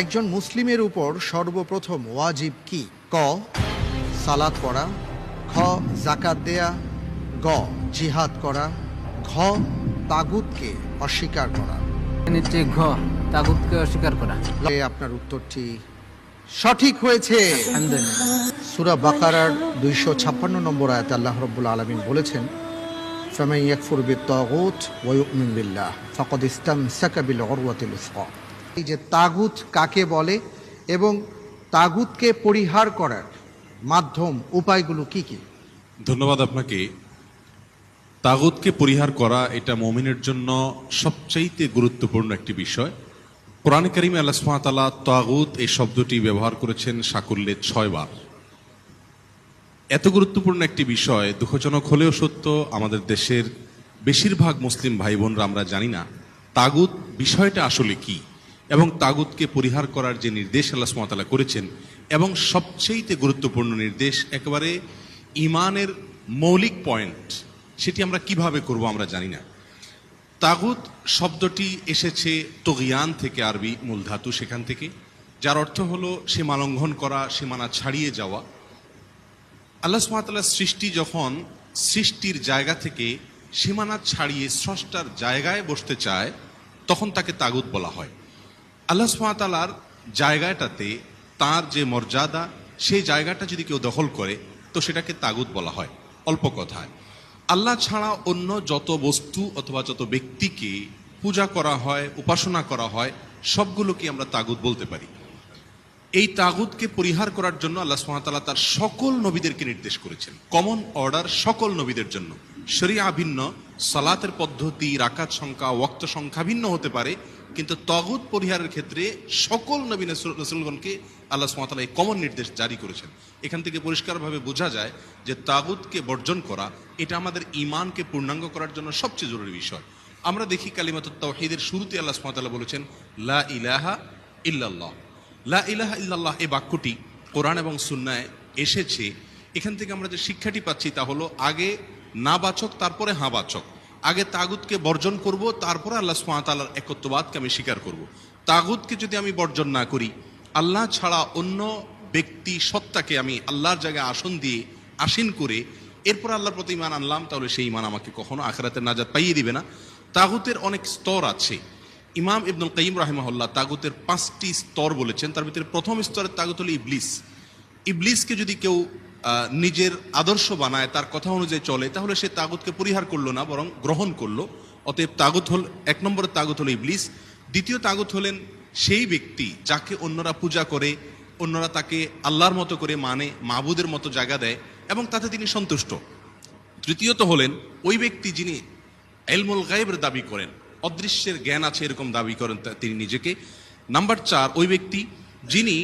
একজন মুসলিমের উপর সর্বপ্রথম ওয়াজিব কি? ক সালাত পড়া খ জাকাত দেয়া গ জিহাদ করা ঘ তাগুতকে অস্বীকার করা। ঘ তাগুতকে অস্বীকার করা। আপনার উত্তরটি সঠিক হয়েছে। সুরা বাকারার দুইশো ছাপ্পান্ন নম্বর আয়াত আল্লাহ রব্বুল আলমিন বলেছেন ফ্রামাইয়াকফুর বিত্তাগুত ওয়ুমিন বিল্লাহ ফাকাদ ইসতামসাকা বিল উরওয়াতিল উসকা। যে তাগুত কাকে বলে এবং তাগুতকে পরিহার করার মাধ্যম, উপায়গুলো কি কি? ধন্যবাদ আপনাকে। তাগুতকে পরিহার করা এটা মমিনের জন্য সবচাইতে গুরুত্বপূর্ণ একটি বিষয়। কোরআন করিমে আল্লাহ সুমাতালা তাগুত এই শব্দটি ব্যবহার করেছেন সাকুল্যে ছয়বার এত গুরুত্বপূর্ণ একটি বিষয়, দুঃখজনক হলেও সত্য, আমাদের দেশের বেশিরভাগ মুসলিম ভাই বোনরা আমরা জানি না, তাগুত বিষয়টা আসলে কি? এবং তাগুতকে পরিহার করার যে নির্দেশ আল্লাহ সুমাতালা করেছেন, এবং সবচেয়েতে গুরুত্বপূর্ণ নির্দেশ একেবারে ইমানের মৌলিক পয়েন্ট, সেটি আমরা কীভাবে করব আমরা জানি না। তাগুত শব্দটি এসেছে তগিয়ান থেকে আরবি মূল ধাতু সেখান থেকে, যার অর্থ হলো সীমা লঙ্ঘন করা, সীমানা ছাড়িয়ে যাওয়া। আল্লাহ সুমাতাল্লাহ সৃষ্টি যখন সৃষ্টির জায়গা থেকে সীমানা ছাড়িয়ে স্রষ্টার জায়গায় বসতে চায়, তখন তাকে তাগুত বলা হয়। আল্লাহ সুমাতালার জায়গাটাতে তার যে মর্যাদা, সেই জায়গাটা যদি কেউ দখল করে, তো সেটাকে তাগুত বলা হয়। অল্প কথায়। আল্লাহ ছাড়া অন্য যত বস্তু অথবা যত ব্যক্তিকে পূজা করা হয়, উপাসনা করা হয়, সবগুলোকে আমরা তাগুত বলতে পারি। এই তাগুতকে পরিহার করার জন্য আল্লাহ সুহামতাল্লাহ তার সকল নবীদেরকে নির্দেশ করেছেন। কমন অর্ডার সকল নবীদের জন্য। শরিয়া ভিন্ন, সালাতের পদ্ধতি, রাকাত সংখ্যা ওক্ত সংখ্যা ভিন্ন হতে পারে কিন্তু তাগুত পরিহারের ক্ষেত্রে সকল নবী রসুল- রসুলগণকে আল্লাহ সুহামতাল্লাহ এই কমন নির্দেশ জারি করেছেন। এখান থেকে পরিষ্কারভাবে বোঝা যায় যে তাগুতকে বর্জন করা, এটা আমাদের ইমানকে পূর্ণাঙ্গ করার জন্য সবচেয়ে জরুরি বিষয়। আমরা দেখি কালিমাত তাওহীদের শুরুতে আল্লাহ সুবহানাহু বলেছেন, লা ইলাহা ইল্লাল্লাহ। লা ইলাহা ইল্লাল্লাহ এই বাক্যটি কোরআন এবং সুন্নায় এসেছে। এখান থেকে আমরা যে শিক্ষাটি পাচ্ছি তা হলো, আগে না বাচক, তারপরে হাঁ বাচক। আগে তাগুতকে বর্জন করব, তারপর আল্লাহ সুবহানাহু একত্ববাদকে আমি স্বীকার করব। তাগুতকে যদি আমি বর্জন না করি, আল্লাহ ছাড়া অন্য ব্যক্তি সত্তাকে আমি আল্লাহর জায়গায় আসন দিয়ে আসীন করে, এরপর আল্লাহর প্রতি ইমান আনলাম, তাহলে সেই ইমান আমাকে কখনো আখরাতের নাজাত পাইয়ে দিবে না। তাগুতের অনেক স্তর আছে। ইমাম ইবনুল কাইম রাহিমাহুল্লাহ তাগুতের পাঁচটি স্তর বলেছেন। তার ভিতরে প্রথম স্তরের তাগুত হলো ইবলিস। ইবলিসকে যদি কেউ নিজের আদর্শ বানায়, তার কথা অনুযায়ী চলে, তাহলে সে তাগুতকে পরিহার করল না, বরং গ্রহণ করল। অতএব তাগুত হল এক নম্বরের তাগুত হলো ইবলিস, দ্বিতীয় তাগুত হলেন সেই ব্যক্তি যাকে অন্যরা পূজা করে, অন্যরা তাকে আল্লাহর মতো করে মানে মাবুদের মতো জায়গা দেয়, এবং তাতে তিনি সন্তুষ্ট। তৃতীয়ত হলেন ওই ব্যক্তি যিনি এলমুল গায়েবের দাবি করেন, অদৃশ্যের জ্ঞান আছে এরকম দাবি করেন তিনি নিজেকে। নাম্বার চার, ওই ব্যক্তি যিনি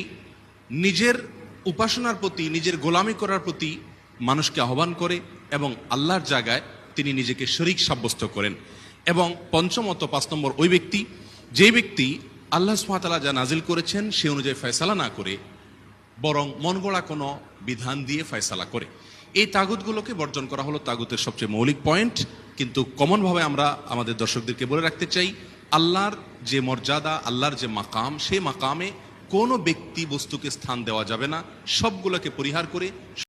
নিজের উপাসনার প্রতি, নিজের গোলামি করার প্রতি মানুষকে আহ্বান করে এবং আল্লাহর জায়গায় তিনি নিজেকে শরিক সাব্যস্ত করেন। এবং পঞ্চমত পাঁচ নম্বর, ওই ব্যক্তি যে ব্যক্তি আল্লাহ সুমাতালা যা নাজিল করেছেন, সে অনুযায়ী ফয়সালা না করে, বরং মন গড়া কোনো বিধান দিয়ে ফয়সালা করে। এই তাগুতগুলোকে বর্জন করা হলো তাগুতের সবচেয়ে মৌলিক পয়েন্ট। কিন্তু কমনভাবে আমরা আমাদের দর্শকদেরকে বলে রাখতে চাই, আল্লাহর যে মর্যাদা, আল্লাহর যে মাকাম, সেই মাকামে কোনো ব্যক্তি বস্তুকে স্থান দেওয়া যাবে না। সবগুলোকে পরিহার করে